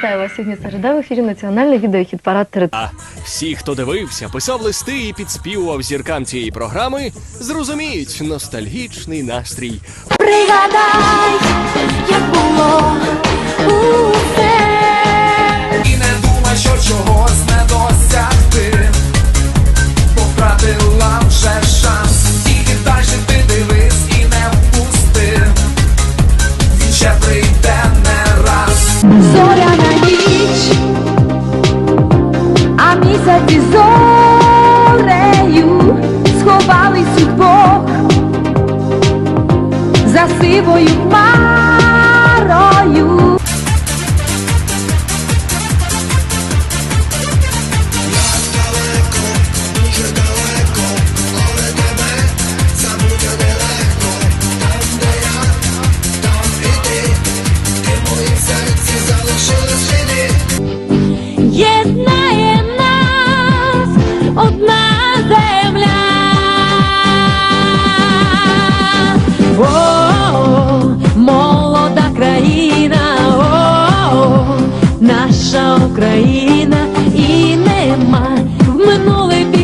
вас сьогодні середа в ефірі національний відеохід парад А всі, хто дивився, писав листи і підспівував зіркам цієї програми, зрозуміють ностальгічний настрій. Пригадай, а місяці зорею сховались удвох за сивою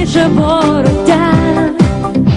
наче.